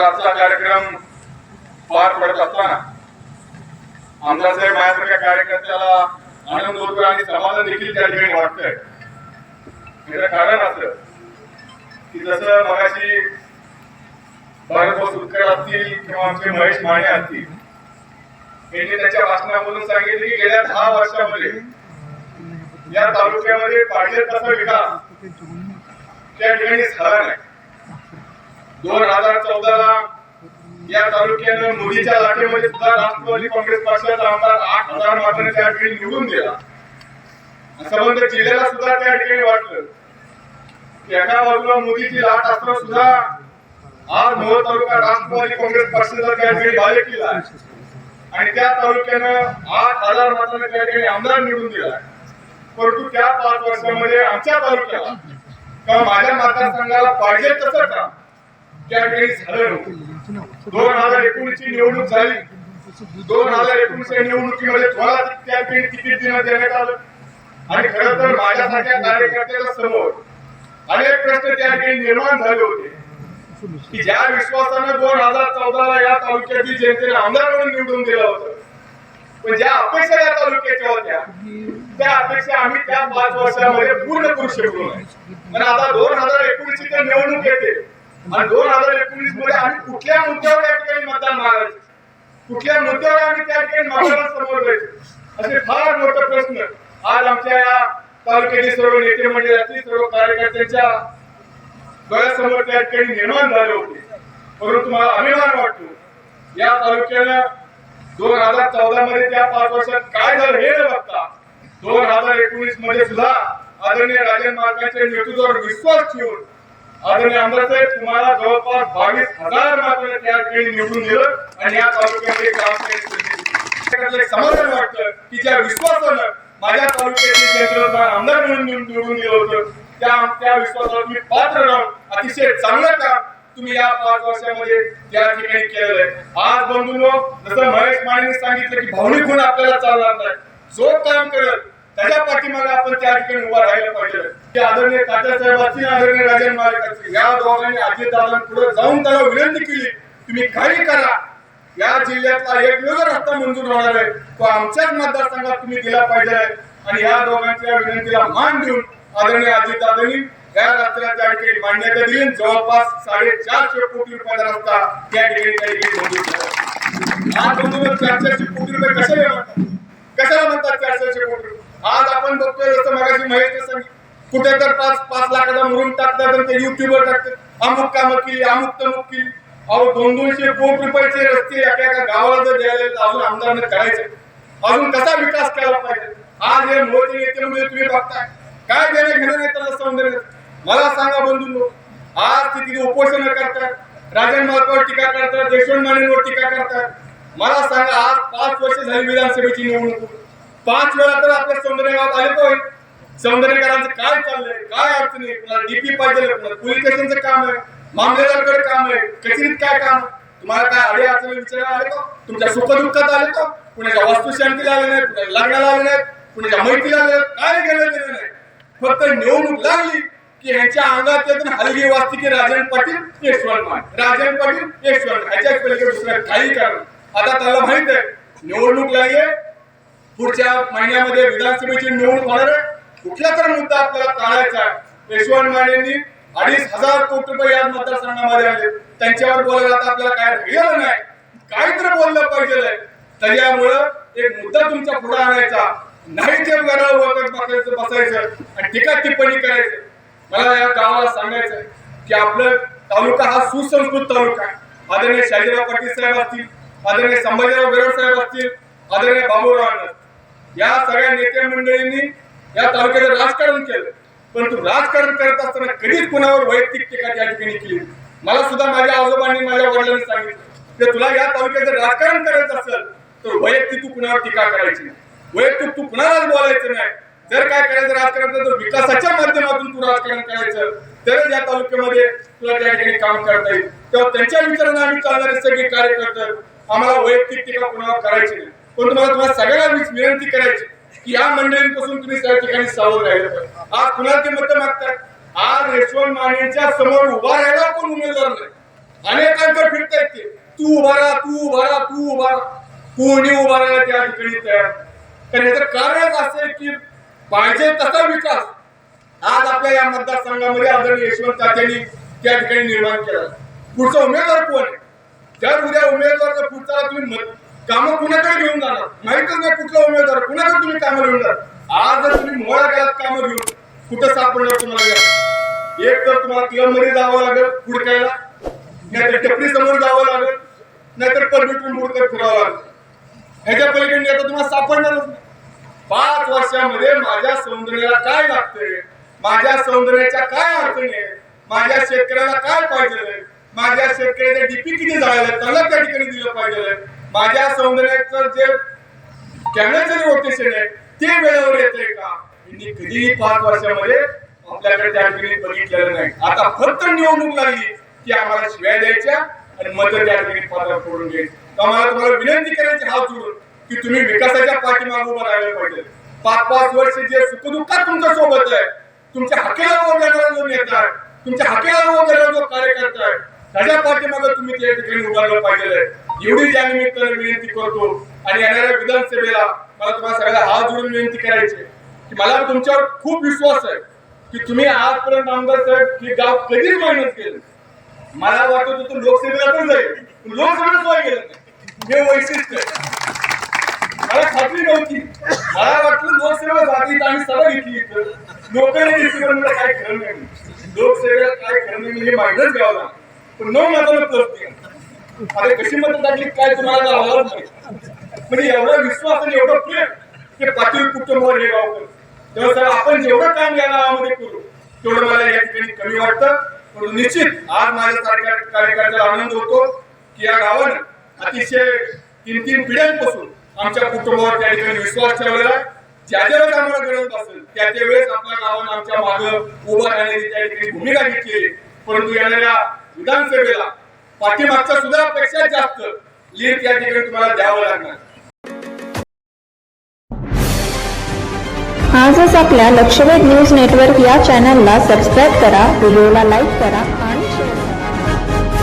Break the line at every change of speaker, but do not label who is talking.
तर आजचा कार्यक्रम पार पडत असताना आमदार साहेब माझ्यासारख्या कार्यकर्त्याला आनंद होतो आणि समाधान देखील त्या ठिकाणी वाटतंय. त्याचं कारण असं की जसं मगाशी भारतभाऊ सुटकर असतील किंवा आमचे महेश माने असतील यांनी त्याच्या वाचनामधून सांगितले की गेल्या दहा वर्षामध्ये या तालुक्यामध्ये पाहिजे तसा विकास त्या ठिकाणी झाला नाही. दोन हजार चौदा या तालुक्यानं मुलीच्या लाटेमध्ये सुद्धा राष्ट्रवादी काँग्रेस पक्षाचा आमदार आठ हजार मतांनी त्या ठिकाणी निवडून दिला. संबंध जिल्ह्याला सुद्धा त्या ठिकाणी वाटलं. एका बाजूला मुलीची लाट असताना सुद्धा आज मोहोळ तालुका राष्ट्रवादी काँग्रेस पक्षाचा त्या ठिकाणी बाले केला आणि त्या तालुक्यानं आठ हजार मतांनी त्या ठिकाणी आमदार निवडून दिला परंतु त्या पाच वर्षामध्ये आमच्या तालुक्याला किंवा माझ्या मतदारसंघाला पाहिजे तसं काम त्या ठिकाणी झालं नव्हतं. दोन हजार एकोणीसची निवडणूक झाली. दोन हजार एकोणीसच्या निवडणुकीमध्ये तुम्हाला त्या ठिकाणी तिकीट देण्यात देण्यात आलं? आणि खरं तर माझ्यासारख्या कार्यकर्त्याला समोर अनेक प्रश्न त्या ठिकाणी निर्माण झाले होते. की ज्या विश्वासानं दोन हजार चौदाला या तालुक्यातील जनतेने आमदार म्हणून निवडून दिलं होतं पण ज्या अपेक्षा या तालुक्याच्या होत्या त्या अपेक्षा आम्ही त्या पाच वर्षामध्ये पूर्ण करू शकलो नाही. पण आता दोन हजार एकोणीसची निवडणूक येते. आणि दोन हजार एकोणीसमध्ये आम्ही कुठल्या मुद्द्यावर या ठिकाणी मतदान मागायचं कुठल्या मुद्द्यावर आम्ही त्या ठिकाणी मतदान समोर जायचं असे फार मोठे प्रश्न आज आमच्या या तालुक्यातील सर्व नेते मंडळी असतील सर्व कार्यकर्त्यांच्या डोळ्यासमोर त्या ठिकाणी निर्माण झाले होते. परंतु मला अभिमान वाटतो या तालुक्यानं दोन हजार चौदा मध्ये त्या पाच वर्षात काय झालं हे न बघता दोन हजार एकोणीसमध्ये सुद्धा आदरणीय राजन मार्गाच्या नेतृत्वावर विश्वास ठेवून आदरणीय आमदार साहेब तुम्हाला जवळपास बावीस हजार मात्र त्या ठिकाणी निवडून दिलं आणि या तालुक्यामध्ये काम केलं. समाधान वाटतं की ज्या विश्वासानं माझ्या तालुक्यातील जनतेला आमदार म्हणून निवडून निवडून दिलं होतं त्या त्या विश्वासाला तुम्ही पात्र राहून अतिशय चांगलं काम तुम्ही या पाच वर्षामध्ये या ठिकाणी केलेलं आहे आज बंधूंनो जसं महेश माने सांगितलं की भावनिक गुण आपल्याला चालणार नाही जो काम करत त्याच्या पाठीमागे आपण त्या ठिकाणी उभा राहायला पाहिजे. आदरणीय तात्या साहेबांची आदरणीय राजन महाराजांची या दोघांनी अजितदादांपुढे जाऊन त्याला विनंती केली तुम्ही काही करा. या जिल्ह्यातला एक वेगळा रस्ता मंजूर होणार आहे. तो आमच्याच मतदारसंघात तुम्ही दिला पाहिजे आणि या दोघांच्या विनंतीला मान देऊन आदरणीय अजितदादांनी या रस्त्याला त्या ठिकाणी मान्यता दिली जवळपास साडेचारशे कोटी रुपयाचा रस्ता त्या ठिकाणी त्या ठिकाणी मंजूर झाला. आज बंधूंनो चारशे कोटी रुपये कशाला म्हणतात? कशाला म्हणतात चारशे कोटी रुपये? आज आपण बघतोय जसं मागाची माहिती सांगितलं कुठे तर पाच पाच लाखाचा मुरुम टाकतात तर ते युट्यूबवर टाकतात. अमुक कामं केली अमुक तमुक केली. अहो दोन दोनशे कोटी रुपयाचे रस्ते एका एका गावाला जर द्यायला अजून आमदारांना करायचे. अजून कसा विकास केला पाहिजे? आज हे मोदी नेते म्हणजे तुम्ही बघताय. काय देणे घेणं नाही त्याला सौंदर्य. मला सांगा बंधूंनो आज तिथे उपोषण करतात राजन मालकावर टीका करतात देशवंत मानेवर टीका करतात. मला सांगा आज पाच वर्ष झाली विधानसभेची निवडणूक. पाच वेळा तर आपल्या सौंदर्यगावात आले होय सौंदर्यकरांचं काय चाललंय? काय अडचणी कुणाला डीपी पाहिजे पोलीस स्टेशनचं काम आहे? मामलेदारकडे काम आहे? कचेरीत काय काम तुम्हाला काय अडी अडचणी विचारायला आले का? तुमच्या सुखदुःखात आले का? कुणाच्या वास्तुशांतीला आले नाही कुणाच्या लग्नाला आले नाहीत? कुणाच्या मैत्रीला आले काय गेलं गेलं नाही? फक्त निवडणूक लागली की ह्यांच्या अंगात येतं हलगी वाचते की राजन पाटील यशवंत मान. राजन पाटील यशवंत. ह्याच्या पलीकडे दुसरं काही कारण आता त्याला माहीत आहे निवडणूक लागली पुढच्या महिन्यामध्ये विधानसभेची निवडणूक होणार आहे. कुठला तर मुद्दा आपल्याला टाळायचा आहे. यशवंत मानेंनी अडीच हजार कोटी रुपये या मतदारसंघामध्ये आले त्यांच्यावर बोलायला आता आपल्याला काय राहिलं नाही. काहीतरी बोललं पाहिजे. त्याच्यामुळं एक मुद्दा तुमचा पुढे आणायचा. नाही ते घरावर बसायचं आणि टीका टिप्पणी करायचं. मला या गावाला सांगायचं की आपलं तालुका हा सुसंस्कृत तालुका आहे. आदरणीय शाजीराव पाटील साहेब असतील आदरणीय संभाजीराव गरड साहेब असतील आदरणीय बाबूराव अण्णा या सगळ्या नेत्या मंडळींनी या तालुक्याचं राजकारण केलं. परंतु राजकारण करत असताना कधीच कुणावर वैयक्तिक टीका त्या ठिकाणी केली मला सुद्धा माझ्या आजोबांनी माझ्या वडिलांनी सांगितलं की तुला या तालुक्याचं राजकारण करायचं असेल तर वैयक्तिक तू कुणावर टीका करायची नाही. वैयक्तिक तू कुणालाच बोलायचं नाही? जर काय करायचं राजकारण तर विकासाच्या माध्यमातून तू राजकारण करायचं. तरच या तालुक्यामध्ये तुला त्या ठिकाणी काम करता येईल. तेव्हा त्यांच्या विचारांना आम्ही चालणारे सगळे कार्यकर्ते आम्हाला वैयक्तिक टीका कुणावर करायची नाही. पण तुम्हाला तुम्हाला सगळ्यांना विच- विनंती करायची की या मंडळींपासून तुम्ही त्या ठिकाणी सावध राहिलं पाहिजे. आज कुणाला मत मागतात आज यशवंत मानेच्या समोर उभा राहायला कोण उमेदवार नाही. अनेकांकडे फिरतायत ते. तू उभा राहा तू उभा राहा तू उभा कोणी उभा राहिला त्या ठिकाणी तयार तर याचं कारणच असं की पाहिजे तसा विकास आज आपल्या या मतदारसंघामध्ये आदरणीय यशवंत तात्यांनी त्या ठिकाणी निर्माण केला. पुढचा उमेदवार कोण आहे? जर उद्या उमेदवार पुढचा तुम्ही कामं कुणाकडे घेऊन जाणार? माहितच नाही कुठला उमेदवार कुणाकडे तुम्ही कामं घेऊन जाणार? आज जर तुम्ही मोळा गेलात कामं घेऊन कुठं सापडणार तुम्हाला एक तर तुम्हाला तिळंबरी जावं लागेल हुडकायला नाहीतर टपरी समोर जावं लागेल नाहीतर परमिटून हुडकत फिरावं लागेल. ह्याच्या पलीकडे आता तुम्हाला सापडणारच नाही. पाच वर्षामध्ये माझ्या सौंदर्याला काय लागतंय? माझ्या सौंदर्याच्या काय अडचणी आहेत? माझ्या शेतकऱ्याला काय पाहिजे माझ्या शेतकऱ्याच्या डीपी किती झालेलं त्याला त्या ठिकाणी दिलं पाहिजे माझ्या सौंदर्याचं जे कॅमेऱ्याचं रोटेशन आहे ते वेळेवर येते का? मी कधीही पाच वर्षामध्ये आपल्याकडे त्या ठिकाणी बघितलेलं नाही. आता फक्त निवडणूक लागली की आम्हाला शिव्या द्यायच्या आणि मत त्या ठिकाणी पात्र फोडून घ्यायची. आम्हाला तुम्हाला विनंती करायची हात जोडून की तुम्ही विकासाच्या पाठीमागे उभं राहायला पाहिजे. पाच पाच वर्ष जे सुखदुःखात तुमच्यासोबत आहे तुमच्या हकेला उभं करणारा जो नेता आहे तुमच्या हकेला उभं करणारा जो कार्यकर्ता आहे त्याच्या पाठीमागे तुम्ही त्या ठिकाणी उभारलं पाहिजे. एवढी या निमित्ताने विनंती करतो आणि येणाऱ्या विधानसभेला मला तुम्हाला सगळ्याला हात जोडून विनंती करायची की मला तुमच्यावर खूप विश्वास आहे की तुम्ही आजपर्यंत आमदार साहेब हे गाव कधीच मेहनत केलं मला वाटत होतं लोकसभेला पण जाईल. लोकसभेला सुद्धा गेलं हे वैशिष्ट्य मला खात्री नव्हती. मला वाटलं लोकसेवा जाती आम्ही सभा घेतली इथं. लोकांनी घेतली पण मला काय खरं नाही लोकसेवेला काय खरं नाही हे माहितच गावला पण नऊ मतांना पोहोचते अरे कशी मदत झाली काय तुम्हाला गावालाच म्हणजे एवढा विश्वास आणि एवढं प्रेम हे पाटील कुटुंबावर हे गाव तेव्हा सर आपण जेवढं काम या गावामध्ये करू तेवढं मला या ठिकाणी कमी वाटतं. म्हणून निश्चित आज माझ्यासारख्या कार्यकर्त्याला आनंद होतो की या गावानं अतिशय तीन तीन पिढ्यांपासून आमच्या कुटुंबावर त्या ठिकाणी विश्वास ठेवलेला आहे. ज्या ज्या वेळेस आम्हाला गरज असेल त्या त्या वेळेस आपल्या गावानं आमच्या मागं उभं राहण्याची त्या ठिकाणी भूमिका घेतली परंतु येणाऱ्या विधानसभेला पाठीमागचा सुद्धा पेक्षा जास्त लीड या ठिकाणी तुम्हाला द्यावं लागणार.
आजच आपल्या लक्षवेध न्यूज नेटवर्क या चॅनलला सबस्क्राईब करा व्हिडिओला लाईक करा